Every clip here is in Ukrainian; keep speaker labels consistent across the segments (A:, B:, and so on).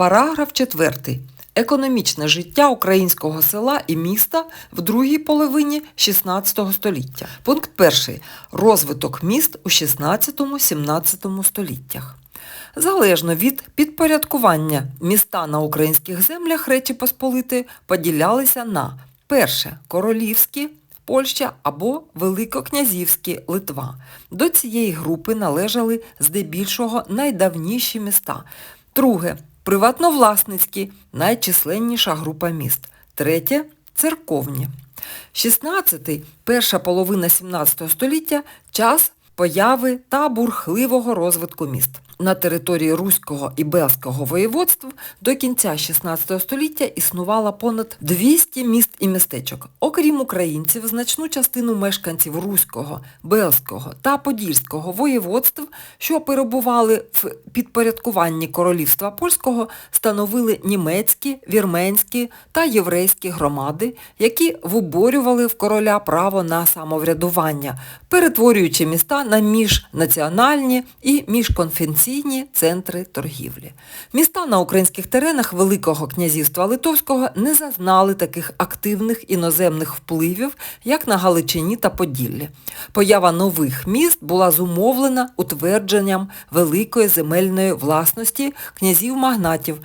A: Параграф 4. Економічне життя українського села і міста в другій половині XVI століття. Пункт 1. Розвиток міст у 16-17 століттях. Залежно від підпорядкування міста на українських землях Речі Посполити поділялися на перше королівські Польща або Великокнязівські Литва. До цієї групи належали здебільшого найдавніші міста. Друге приватновласницькі, найчисленніша група міст. Третє церковні. 16 перша половина 17 століття час появи та бурхливого розвитку міст. На території Руського і Белського воєводств до кінця 16 століття існувало понад 200 міст і містечок. Окрім українців, значну частину мешканців Руського, Белського та Подільського воєводств, що перебували в підпорядкуванні королівства польського, становили німецькі, вірменські та єврейські громади, які виборювали в короля право на самоврядування, перетворюючи міста на міжнаціональні і міжконфесійні центри торгівлі. Міста на українських теренах Великого князівства Литовського не зазнали таких активних іноземних впливів, як на Галичині та Поділлі. Поява нових міст була зумовлена утвердженням великої земельної власності князів-магнатів.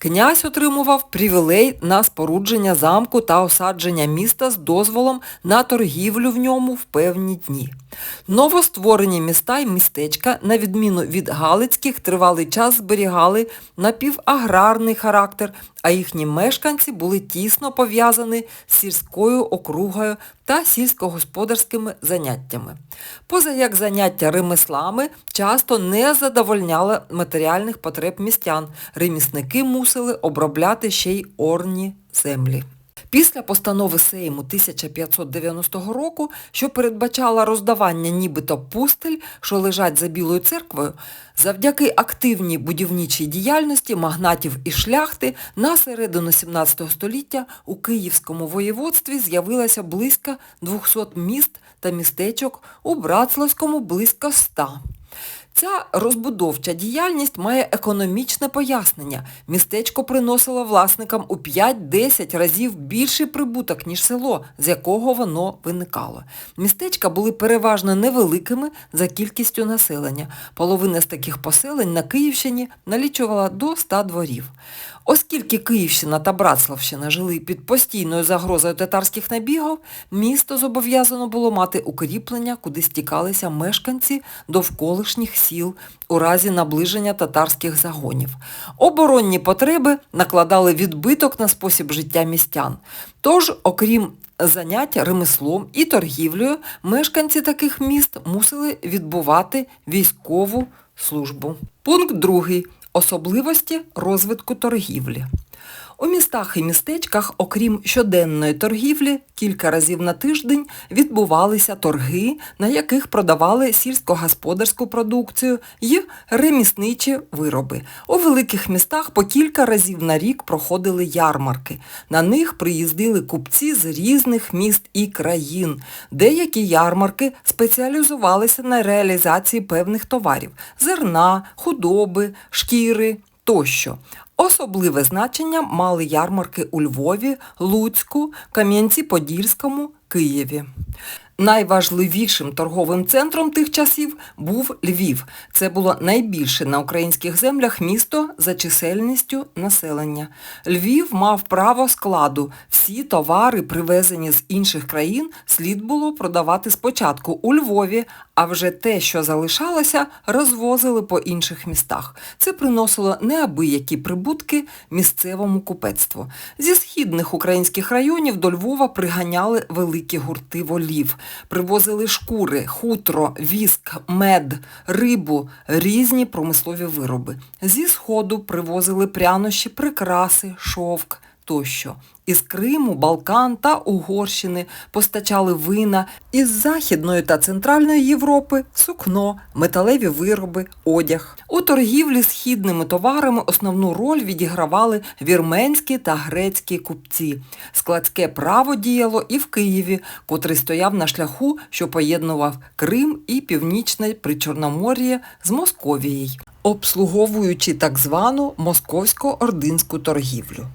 A: Князь отримував привілей на спорудження замку та осадження міста з дозволом на торгівлю в ньому в певні дні. Новостворені міста й містечка, на відміну від Галицьких, тривалий час зберігали напіваграрний характер, а їхні мешканці були тісно пов'язані з сільською округою та сільськогосподарськими заняттями. Поза як заняття ремеслами часто не задовольняли матеріальних потреб містян. Ремісники мусили обробляти ще й орні землі. Після постанови Сейму 1590 року, що передбачала роздавання нібито пустель, що лежать за Білою церквою, завдяки активній будівничій діяльності магнатів і шляхти на середину 17 століття у Київському воєводстві з'явилося близько 200 міст та містечок, у Братславському близько 100. Ця розбудовча діяльність має економічне пояснення. Містечко приносило власникам у 5-10 разів більший прибуток, ніж село, з якого воно виникало. Містечка були переважно невеликими за кількістю населення. Половина з таких поселень на Київщині налічувала до 100 дворів. Оскільки Київщина та Братславщина жили під постійною загрозою татарських набігів, місто зобов'язано було мати укріплення, куди стікалися мешканці довколишніх сіл у разі наближення татарських загонів. Оборонні потреби накладали відбиток на спосіб життя містян. Тож, окрім заняття ремеслом і торгівлею, мешканці таких міст мусили відбувати військову службу. Пункт другий. Особливості розвитку торгівлі. У містах і містечках, окрім щоденної торгівлі, кілька разів на тиждень відбувалися торги, на яких продавали сільськогосподарську продукцію і ремісничі вироби. У великих містах по кілька разів на рік проходили ярмарки. На них приїздили купці з різних міст і країн. Деякі ярмарки спеціалізувалися на реалізації певних товарів зерна, худоби, шкіри тощо. Особливе значення мали ярмарки у Львові, Луцьку, Кам'янці-Подільському, Києві. Найважливішим торговим центром тих часів був Львів. Це було найбільше на українських землях місто за чисельністю населення. Львів мав право складу. Всі товари, привезені з інших країн, слід було продавати спочатку у Львові, а вже те, що залишалося, розвозили по інших містах. Це приносило неабиякі прибутки місцевому купецтву. Зі східних українських районів до Львова приганяли великі гурти волів. Привозили шкури, хутро, віск, мед, рибу, різні промислові вироби. Зі сходу привозили прянощі, прикраси, шовк тощо. Із Криму, Балкан та Угорщини постачали вина, із Західної та Центральної Європи сукно, металеві вироби, одяг. У торгівлі східними товарами основну роль відігравали вірменські та грецькі купці. Складське право діяло і в Києві, котрий стояв на шляху, що поєднував Крим і Північне Причорномор'я з Московією. обслуговуючи так звану московсько-ординську торгівлю.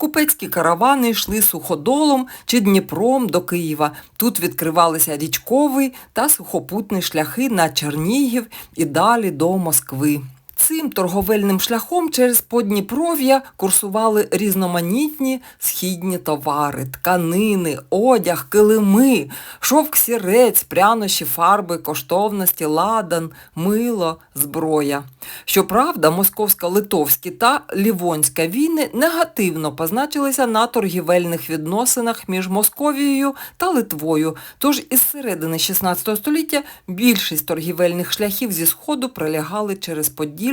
A: Купецькі каравани йшли суходолом чи Дніпром до Києва. Тут відкривалися річковий та сухопутні шляхи на Чернігів і далі до Москви. Цим торговельним шляхом через Подніпров'я курсували різноманітні східні товари, тканини, одяг, килими, шовк сірець, прянощі, фарби, коштовності, ладан, мило, зброя. Щоправда, московсько-литовські та лівонська війни негативно позначилися на торгівельних відносинах між Московією та Литвою, тож із середини 16 століття більшість торгівельних шляхів зі Сходу пролягали через Поділля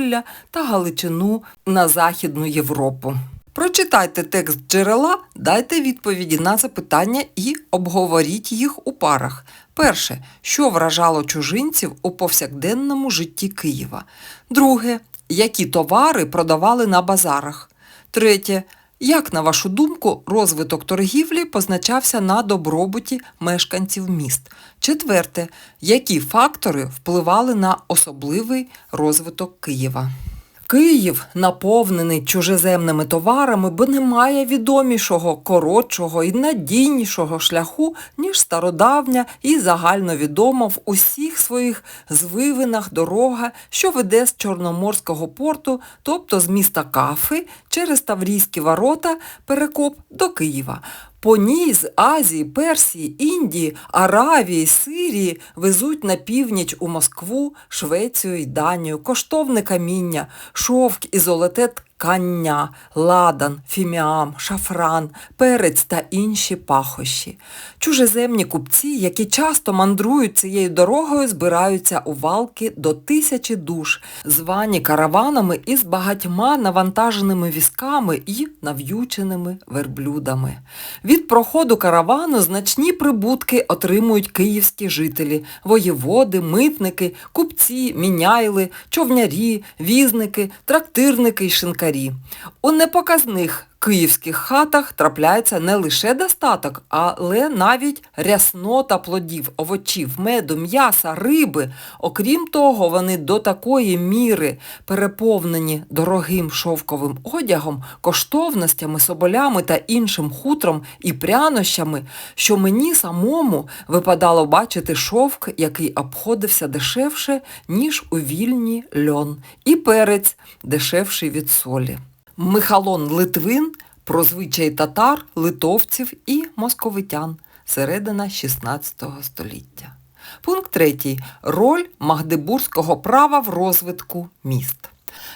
A: та Галичину на Західну Європу. Прочитайте текст джерела, дайте відповіді на запитання і обговоріть їх у парах. Перше, що вражало чужинців у повсякденному житті Києва. Друге, які товари продавали на базарах. Третє, як, на вашу думку, розвиток торгівлі позначався на добробуті мешканців міст? Четверте, які фактори впливали на особливий розвиток Києва? Київ наповнений чужеземними товарами, бо немає відомішого, коротшого і надійнішого шляху, ніж стародавня і загальновідома в усіх своїх звивинах дорога, що веде з Чорноморського порту, тобто з міста Кафи, через Таврійські ворота, перекоп до Києва. По ній з Азії, Персії, Індії, Аравії, Сирії везуть на північ у Москву, Швецію і Данію, коштовне каміння, шовк і золоте ткання, ладан, фіміам, шафран, перець та інші пахощі. Чужеземні купці, які часто мандрують цією дорогою, збираються у валки до тисячі душ, звані караванами із багатьма навантаженими візками і нав'юченими верблюдами. Від проходу каравану значні прибутки отримують київські жителі, воєводи, митники, купці, міняйли, човнярі, візники, трактирники й шинкарі. У непоказних київських хатах трапляється не лише достаток, але навіть ряснота плодів, овочів, меду, м'яса, риби. Окрім того, вони до такої міри переповнені дорогим шовковим одягом, коштовностями, соболями та іншим хутром і прянощами, що мені самому випадало бачити шовк, який обходився дешевше, ніж у вільні льон, і перець, дешевший від солі. Михалон Литвин про звичай татар, литовців і московитян середина 16 століття. Пункт 3. Роль магдебурзького права в розвитку міст.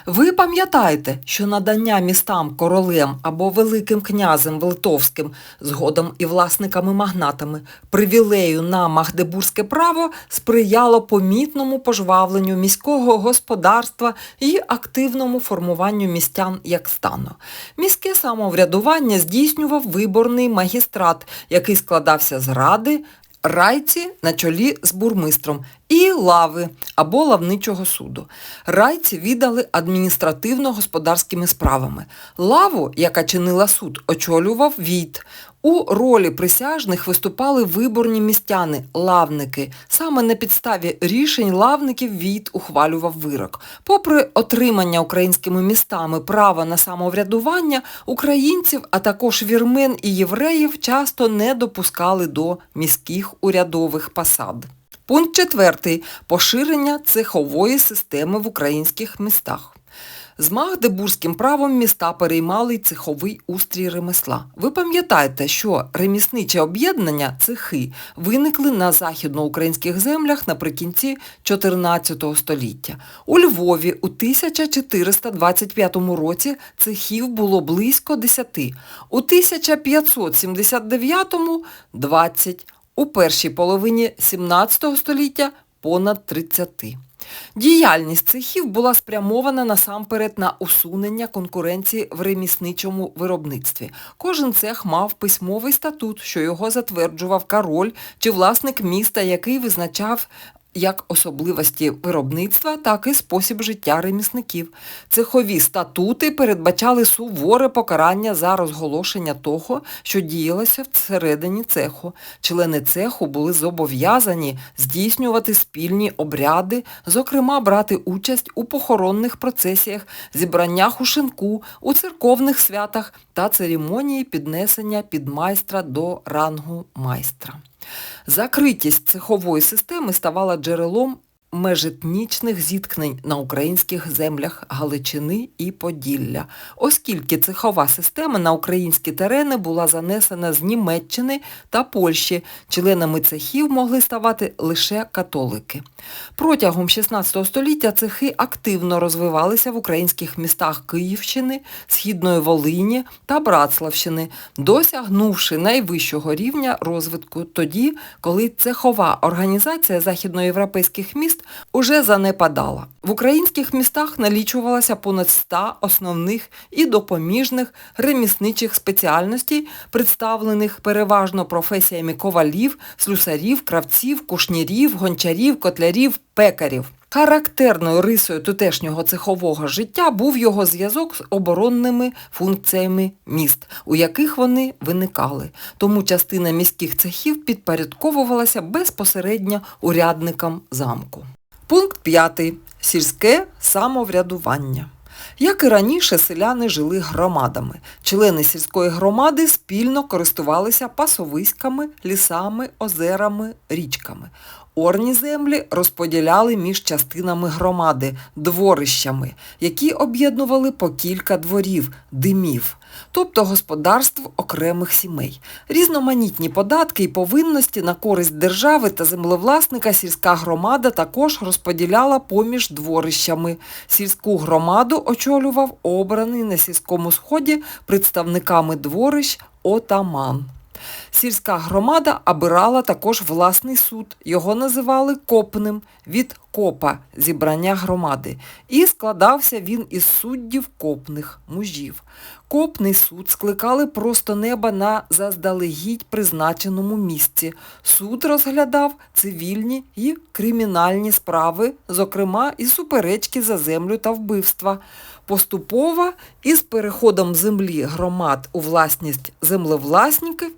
A: Ви пам'ятаєте, що надання містам королем або Великим князем Литовським, згодом і власниками-магнатами, привілею на магдебурзьке право сприяло помітному пожвавленню міського господарства і активному формуванню містян як стану. Міське самоврядування здійснював виборний магістрат, який складався з ради, райці на чолі з бурмистром і лави або лавничого суду. Райці віддали адміністративно-господарськими справами. Лаву, яка чинила суд, очолював війт. У ролі присяжних виступали виборні містяни, лавники. Саме на підставі рішень лавників війт ухвалював вирок. Попри отримання українськими містами права на самоврядування, українців, а також вірмен і євреїв часто не допускали до міських урядових посад. Пункт 4. Поширення цехової системи в українських містах. З магдебурзьким правом міста переймали й цеховий устрій ремесла. Ви пам'ятаєте, що ремісниче об'єднання цехи виникли на західноукраїнських землях наприкінці 14 століття. У Львові у 1425 році цехів було близько 10, у 1579 – 20, у першій половині 17 століття понад 30. Діяльність цехів була спрямована насамперед на усунення конкуренції в ремісничому виробництві. Кожен цех мав письмовий статут, що його затверджував король чи власник міста, який визначав як особливості виробництва, так і спосіб життя ремісників. Цехові статути передбачали суворе покарання за розголошення того, що діялося всередині цеху. Члени цеху були зобов'язані здійснювати спільні обряди, зокрема брати участь у похоронних процесіях, зібраннях у шинку, у церковних святах та церемонії піднесення підмайстра до рангу майстра. Закритість цехової системи ставала джерелом межетнічних зіткнень на українських землях Галичини і Поділля, оскільки цехова система на українські терени була занесена з Німеччини та Польщі, членами цехів могли ставати лише католики. Протягом 16 століття цехи активно розвивалися в українських містах Київщини, Східної Волині та Братславщини, досягнувши найвищого рівня розвитку тоді, коли цехова організація західноєвропейських міст уже занепадала. В українських містах налічувалося понад 100 основних і допоміжних ремісничих спеціальностей, представлених переважно професіями ковалів, слюсарів, кравців, кушнірів, гончарів, котлярів, пекарів. Характерною рисою тутешнього цехового життя був його зв'язок з оборонними функціями міст, у яких вони виникали. Тому частина міських цехів підпорядковувалася безпосередньо урядникам замку. Пункт 5. Сільське самоврядування. Як і раніше, селяни жили громадами. Члени сільської громади спільно користувалися пасовиськами, лісами, озерами, річками. Орні землі розподіляли між частинами громади, дворищами, які об'єднували по кілька дворів, димів, тобто господарств окремих сімей. Різноманітні податки і повинності на користь держави та землевласника сільська громада також розподіляла поміж дворищами. Сільську громаду очолював обраний на сільському сході представниками дворищ отаман. Сільська громада обирала також власний суд. Його називали копним від копа зібрання громади. І складався він із суддів копних мужів. Копний суд скликали просто неба на заздалегідь призначеному місці. Суд розглядав цивільні і кримінальні справи, зокрема і суперечки за землю та вбивства. Поступово із переходом землі громад у власність землевласників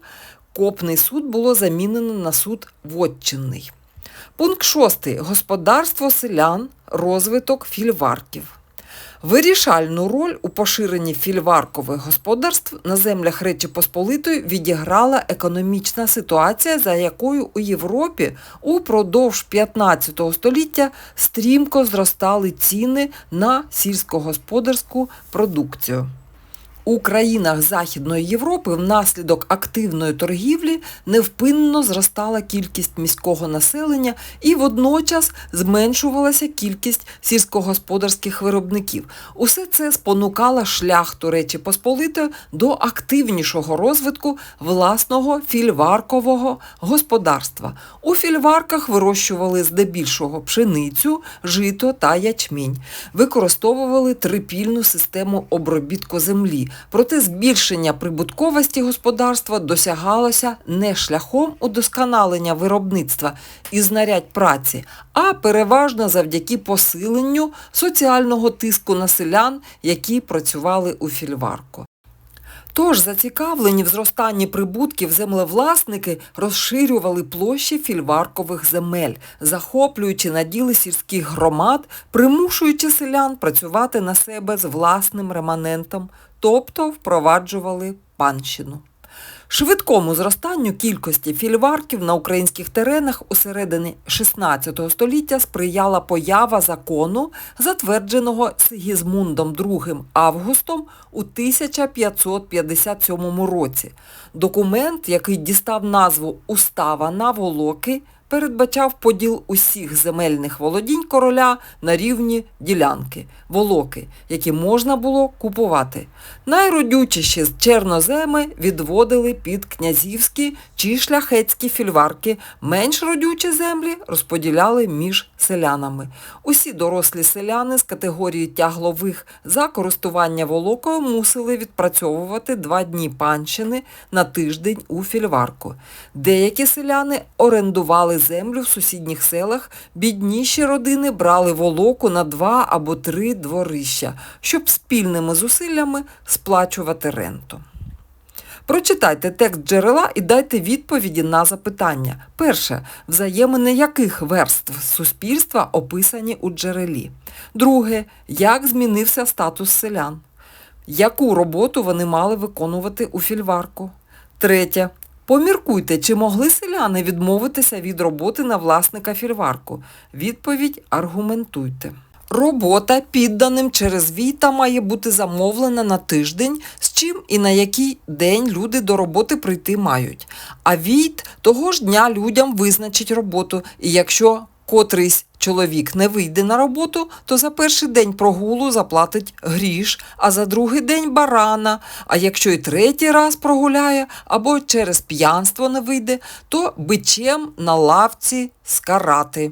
A: Копний суд було замінено на суд водчинний. Пункт 6. Господарство селян, розвиток фільварків. Вирішальну роль у поширенні фільваркових господарств на землях Речі Посполитої відіграла економічна ситуація, за якою у Європі упродовж 15 століття стрімко зростали ціни на сільськогосподарську продукцію. У країнах Західної Європи внаслідок активної торгівлі невпинно зростала кількість міського населення і водночас зменшувалася кількість сільськогосподарських виробників. Усе це спонукало шляхту Речі Посполитої до активнішого розвитку власного фільваркового господарства. У фільварках вирощували здебільшого пшеницю, жито та ячмінь, використовували трипільну систему обробітку землі. Проте збільшення прибутковості господарства досягалося не шляхом удосконалення виробництва і знарядь праці, а переважно завдяки посиленню соціального тиску на селян, які працювали у фільварку. Тож зацікавлені в зростанні прибутків землевласники розширювали площі фільваркових земель, захоплюючи наділи сільських громад, примушуючи селян працювати на себе з власним реманентом, тобто впроваджували панщину. Швидкому зростанню кількості фільварків на українських теренах у середині XVI століття сприяла поява закону, затвердженого Сигізмундом II Августом у 1557 році. Документ, який дістав назву Устава на Волоки, передбачав поділ усіх земельних володінь короля на рівні ділянки, волоки, які можна було купувати. Найродючіші з черноземи відводили під князівські чи шляхетські фільварки, менш родючі землі розподіляли між селянами. Усі дорослі селяни з категорії тяглових за користування волокою мусили відпрацьовувати два дні панщини на тиждень у фільварку. Деякі селяни орендували землю в сусідніх селах, бідніші родини брали волоку на два або три дворища, щоб спільними зусиллями сплачувати ренту. Прочитайте текст джерела і дайте відповіді на запитання. Перше, взаємини яких верств суспільства описані у джерелі. Друге, як змінився статус селян. Яку роботу вони мали виконувати у фільварку? Третє. Поміркуйте, чи могли селяни відмовитися від роботи на власника фільварку. Відповідь аргументуйте. Робота підданим через війта має бути замовлена на тиждень, з чим і на який день люди до роботи прийти мають. А війт того ж дня людям визначить роботу, і якщо котрийсь чоловік не вийде на роботу, то за перший день прогулу заплатить гріш, а за другий день барана. А якщо й третій раз прогуляє або через п'янство не вийде, то бичем на лавці скарати.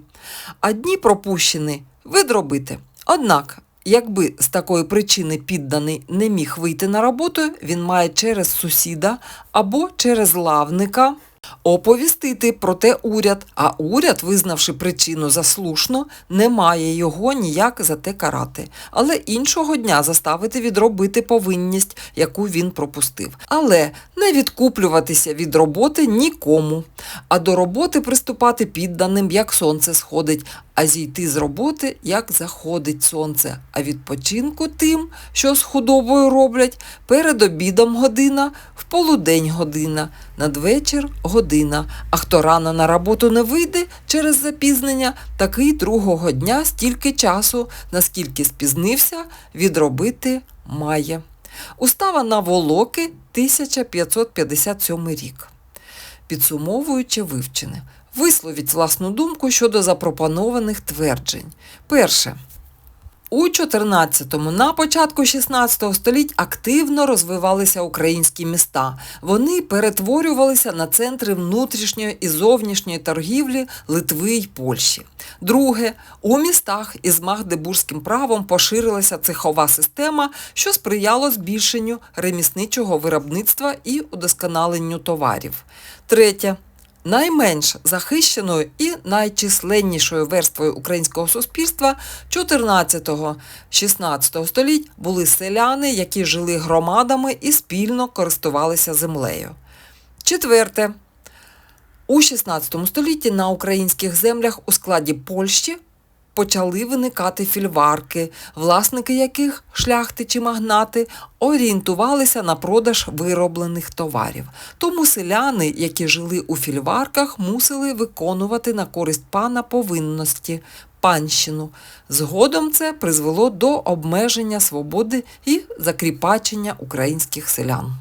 A: А дні пропущені видробити. Однак, якби з такої причини підданий не міг вийти на роботу, він має через сусіда або через лавника оповістити про те уряд, а уряд, визнавши причину за слушну, не має його ніяк за те карати, але іншого дня заставити відробити повинність, яку він пропустив. Але не відкуплюватися від роботи нікому, а до роботи приступати підданим, як сонце сходить, а зійти з роботи, як заходить сонце, а відпочинку тим, що з худобою роблять, перед обідом година, в полудень година, надвечір година. А хто рано на роботу не вийде через запізнення, такий другого дня стільки часу, наскільки спізнився, відробити має. Устава на Волоки 1557 рік. Підсумовуючи вивчене, висловіть власну думку щодо запропонованих тверджень. Перше. У 14-му, на початку 16 століть активно розвивалися українські міста. Вони перетворювалися на центри внутрішньої і зовнішньої торгівлі Литви й Польщі. Друге, у містах із магдебурзьким правом поширилася цехова система, що сприяло збільшенню ремісничого виробництва і удосконаленню товарів. Третє. Найменш захищеною і найчисленнішою верствою українського суспільства 14-16 століть були селяни, які жили громадами і спільно користувалися землею. Четверте. У 16 столітті на українських землях у складі Польщі почали виникати фільварки, власники яких шляхти чи магнати орієнтувалися на продаж вироблених товарів. Тому селяни, які жили у фільварках, мусили виконувати на користь пана повинності. Панщину. Згодом це призвело до обмеження свободи і закріпачення українських селян.